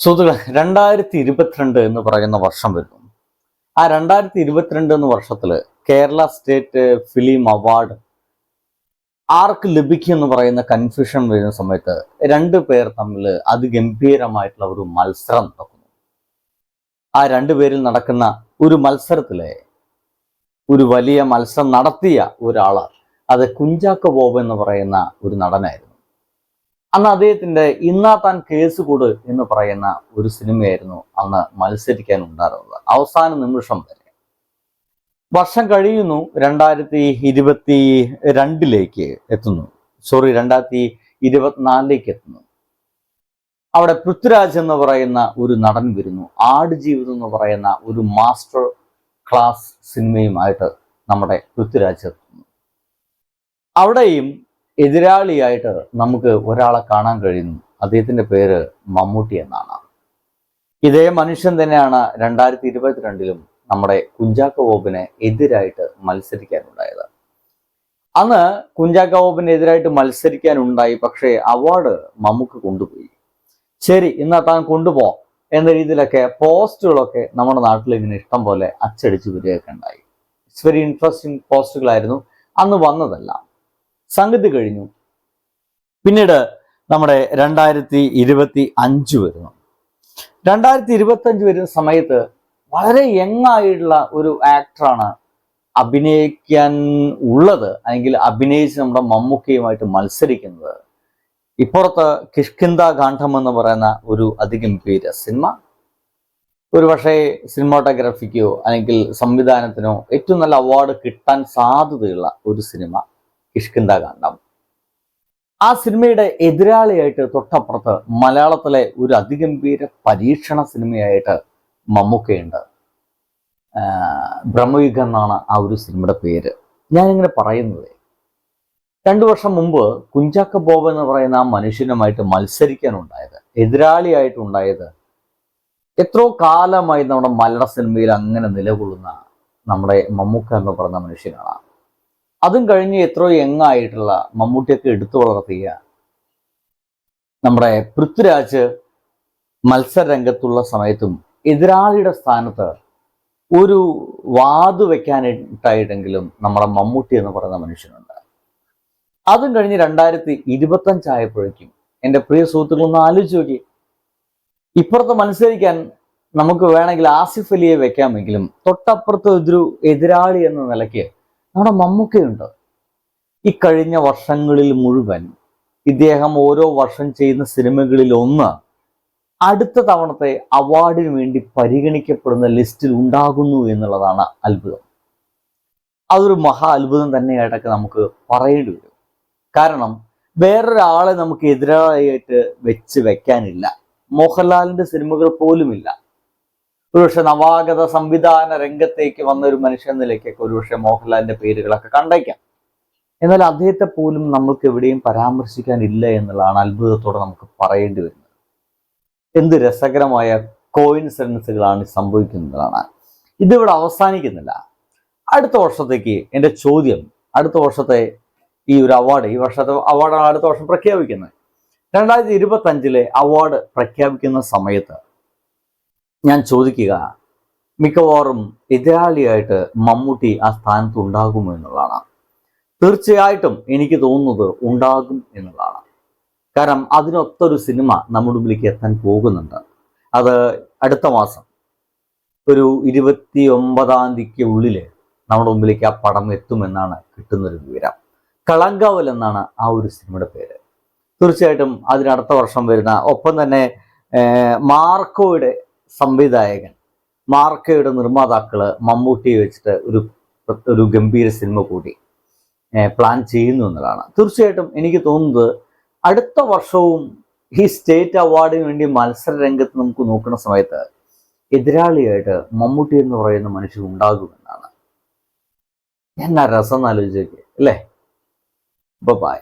സുഹൃത്തുക്കളെ രണ്ടായിരത്തി ഇരുപത്തിരണ്ട് എന്ന് പറയുന്ന വർഷം വരുന്നു. ആ രണ്ടായിരത്തി ഇരുപത്തിരണ്ട് എന്ന വർഷത്തിൽ കേരള സ്റ്റേറ്റ് ഫിലിം അവാർഡ് ആർക്ക് ലഭിക്കും എന്ന് പറയുന്ന കൺഫ്യൂഷൻ വരുന്ന സമയത്ത് രണ്ടു പേർ തമ്മിൽ അതിഗംഭീരമായിട്ടുള്ള ഒരു മത്സരം നടക്കുന്നു. ആ രണ്ടു പേരിൽ നടക്കുന്ന ഒരു മത്സരത്തിലെ ഒരു വലിയ മത്സരം നടത്തിയ ഒരാൾ അത് കുഞ്ചാക്കോ ബോബ് എന്ന് പറയുന്ന ഒരു നടനായിരുന്നു. അന്ന് അദ്ദേഹത്തിന്റെ ഇന്നാ താൻ കേസ് കൂട് എന്ന് പറയുന്ന ഒരു സിനിമയായിരുന്നു അന്ന് മത്സരിക്കാൻ ഉണ്ടായിരുന്നത്. അവസാന നിമിഷം വരെ. വർഷം കഴിയുന്നു രണ്ടായിരത്തി ഇരുപത്തി രണ്ടിലേക്ക് എത്തുന്നു. സോറി രണ്ടായിരത്തി ഇരുപത്തിനാലിലേക്ക് എത്തുന്നു. അവിടെ പൃഥ്വിരാജ് എന്ന് പറയുന്ന ഒരു നടൻ വരുന്നു. ആടുജീവിതം എന്ന് പറയുന്ന ഒരു മാസ്റ്റർ ക്ലാസ് സിനിമയുമായിട്ട് നമ്മുടെ പൃഥ്വിരാജ് എത്തുന്നു. അവിടെയും എതിരാളിയായിട്ട് നമുക്ക് ഒരാളെ കാണാൻ കഴിയുന്നു. അദ്ദേഹത്തിന്റെ പേര് മമ്മൂട്ടി എന്നാണ്. ഇതേ മനുഷ്യൻ തന്നെയാണ് രണ്ടായിരത്തി ഇരുപത്തിരണ്ടിലും നമ്മുടെ കുഞ്ചാക്ക ബോബിനെ എതിരായിട്ട് മത്സരിക്കാനുണ്ടായത്. അന്ന് കുഞ്ചാക്ക ബോബിന് എതിരായിട്ട് മത്സരിക്കാനുണ്ടായി പക്ഷേ അവാർഡ് മമ്മൂക്ക് കൊണ്ടുപോയി. ശരി ഇന്നാ താൻ കൊണ്ടുപോ എന്ന രീതിയിലൊക്കെ പോസ്റ്റുകളൊക്കെ നമ്മുടെ നാട്ടിൽ ഇങ്ങനെ ഇഷ്ടം പോലെ അച്ചടിച്ച് വരികയൊക്കെ ഉണ്ടായി. ഇറ്റ്സ് വെരി ഇൻട്രസ്റ്റിംഗ് പോസ്റ്റുകളായിരുന്നു. അന്ന് വന്നതെല്ലാം. സംഗതി കഴിഞ്ഞു. പിന്നീട് നമ്മുടെ രണ്ടായിരത്തി ഇരുപത്തി അഞ്ച് വരുന്നു. രണ്ടായിരത്തി ഇരുപത്തി അഞ്ച് വരുന്ന സമയത്ത് വളരെ യങ്ങായിട്ടുള്ള ഒരു ആക്ടറാണ് അഭിനയിക്കാൻ ഉള്ളത്. അല്ലെങ്കിൽ അഭിനയിച്ച് നമ്മുടെ മമ്മൂക്കയുമായിട്ട് മത്സരിക്കുന്നത്. ഇപ്പുറത്ത് കിഷ്കിന്ദ ഗാന്ധം എന്ന് പറയുന്ന ഒരു അതിഗംഭീര സിനിമ. ഒരു പക്ഷേ സിനിമാട്ടോഗ്രാഫിക്കോ അല്ലെങ്കിൽ സംവിധാനത്തിനോ ഏറ്റവും നല്ല അവാർഡ് കിട്ടാൻ സാധ്യതയുള്ള ഒരു സിനിമ. കിഷ്കിന്ത കാണ്ഡം ആ സിനിമയുടെ എതിരാളിയായിട്ട് തൊട്ടപ്പുറത്ത് മലയാളത്തിലെ ഒരു അതിഗംഭീര പരീക്ഷണ സിനിമയായിട്ട് മമ്മൂക്കയുണ്ട്. ബ്രഹ്മയുഗം എന്നാണ് ആ ഒരു സിനിമയുടെ പേര്. ഞാനിങ്ങനെ പറയുന്നത് രണ്ടു വർഷം മുമ്പ് കുഞ്ചാക്ക ബോബ എന്ന് പറയുന്ന ആ മനുഷ്യനുമായിട്ട് മത്സരിക്കാനുണ്ടായത് എതിരാളിയായിട്ടുണ്ടായത് എത്രയോ കാലമായി നമ്മുടെ മലയാള സിനിമയിൽ അങ്ങനെ നിലകൊള്ളുന്ന നമ്മുടെ മമ്മൂക്ക എന്ന് പറയുന്ന മനുഷ്യനാണ്. അതും കഴിഞ്ഞ് എത്രയോ യങ്ങായിട്ടുള്ള മമ്മൂട്ടിയൊക്കെ എടുത്തു വളർത്തിയ നമ്മുടെ പൃഥ്വിരാജ് മത്സരരംഗത്തുള്ള സമയത്തും എതിരാളിയുടെ സ്ഥാനത്ത് ഒരു വാതു വെക്കാനായിട്ടെങ്കിലും നമ്മുടെ മമ്മൂട്ടി എന്ന് പറയുന്ന മനുഷ്യനുണ്ട്. അതും കഴിഞ്ഞ് രണ്ടായിരത്തി ഇരുപത്തഞ്ചായപ്പോഴേക്കും എന്റെ പ്രിയ സുഹൃത്തുക്കളൊന്ന് ആലോചിച്ച് നോക്കി. ഇപ്പുറത്ത് മത്സരിക്കാൻ നമുക്ക് വേണമെങ്കിൽ ആസിഫ് അലിയെ വെക്കാമെങ്കിലും തൊട്ടപ്പുറത്ത് ഒരു എതിരാളി എന്ന നിലയ്ക്ക് നമ്മുടെ മമ്മൂക്കയുണ്ട്. ഈ കഴിഞ്ഞ വർഷങ്ങളിൽ മുഴുവൻ ഇദ്ദേഹം ഓരോ വർഷം ചെയ്യുന്ന സിനിമകളിൽ ഒന്ന് അടുത്ത തവണത്തെ അവാർഡിന് വേണ്ടി പരിഗണിക്കപ്പെടുന്ന ലിസ്റ്റിൽ ഉണ്ടാകുന്നു എന്നുള്ളതാണ് അത്ഭുതം. അതൊരു മഹാ അത്ഭുതം തന്നെയായിട്ടൊക്കെ നമുക്ക് പറയേണ്ടി വരും. കാരണം വേറൊരാളെ നമുക്ക് എതിരായിട്ട് വെച്ച് വെക്കാനില്ല. മോഹൻലാലിന്റെ സിനിമകൾ പോലുമില്ല. ഒരുപക്ഷെ നവാഗത സംവിധാന രംഗത്തേക്ക് വന്ന ഒരു മനുഷ്യൻ നിലയ്ക്കൊക്കെ ഒരുപക്ഷെ മോഹൻലാലിന്റെ പേരുകളൊക്കെ കണ്ടേക്കാം. എന്നാൽ അദ്ദേഹത്തെ പോലും നമുക്ക് എവിടെയും പരാമർശിക്കാനില്ല എന്നുള്ളതാണ് അത്ഭുതത്തോടെ നമുക്ക് പറയേണ്ടി വരുന്നത്. എന്ത് രസകരമായ കോയിൻസിഡൻസുകളാണ് സംഭവിക്കുന്നതാണ്. ഇതിവിടെ അവസാനിക്കുന്നില്ല. അടുത്ത വർഷത്തേക്ക് എന്റെ ചോദ്യം അടുത്ത വർഷത്തെ ഈ ഒരു അവാർഡ് ഈ വർഷത്തെ അവാർഡാണ് അടുത്ത വർഷം പ്രഖ്യാപിക്കുന്നത്. രണ്ടായിരത്തി ഇരുപത്തി അഞ്ചിലെ അവാർഡ് പ്രഖ്യാപിക്കുന്ന സമയത്ത് ഞാൻ ചോദിക്കുക മിക്കവാറും എതിരാളിയായിട്ട് മമ്മൂട്ടി ആ സ്ഥാനത്ത് ഉണ്ടാകുമോ എന്നുള്ളതാണ്. തീർച്ചയായിട്ടും എനിക്ക് തോന്നുന്നത് ഉണ്ടാകും എന്നുള്ളതാണ്. കാരണം അതിനൊത്തൊരു സിനിമ നമ്മുടെ മുമ്പിലേക്ക് എത്താൻ പോകുന്നുണ്ട്. അത് അടുത്ത മാസം ഒരു ഇരുപത്തി ഒമ്പതാം തീയതിക്ക് ഉള്ളിൽ നമ്മുടെ മുമ്പിലേക്ക് ആ പടം എത്തുമെന്നാണ് കിട്ടുന്നൊരു വിവരം. കളങ്കാവൽ എന്നാണ് ആ ഒരു സിനിമയുടെ പേര്. തീർച്ചയായിട്ടും അതിനടുത്ത വർഷം വരുന്ന ഒപ്പം തന്നെ മാർക്കോയുടെ സംവിധായകൻ മാർക്കയുടെ നിർമ്മാതാക്കൾ മമ്മൂട്ടിയെ വെച്ചിട്ട് ഒരു ഒരു ഗംഭീര സിനിമ കൂടി പ്ലാൻ ചെയ്യുന്നു എന്നതാണ് തീർച്ചയായിട്ടും എനിക്ക് തോന്നുന്നത് അടുത്ത വർഷവും ഈ സ്റ്റേറ്റ് അവാർഡിന് വേണ്ടി മത്സര രംഗത്ത് നമുക്ക് നോക്കുന്ന സമയത്ത് എതിരാളിയായിട്ട് മമ്മൂട്ടി എന്ന് പറയുന്ന മനുഷ്യൻ ഉണ്ടാകുമെന്നാണ്. എന്നാ രസം എന്നാലോചിച്ചേക്ക് അല്ലേ? ബൈ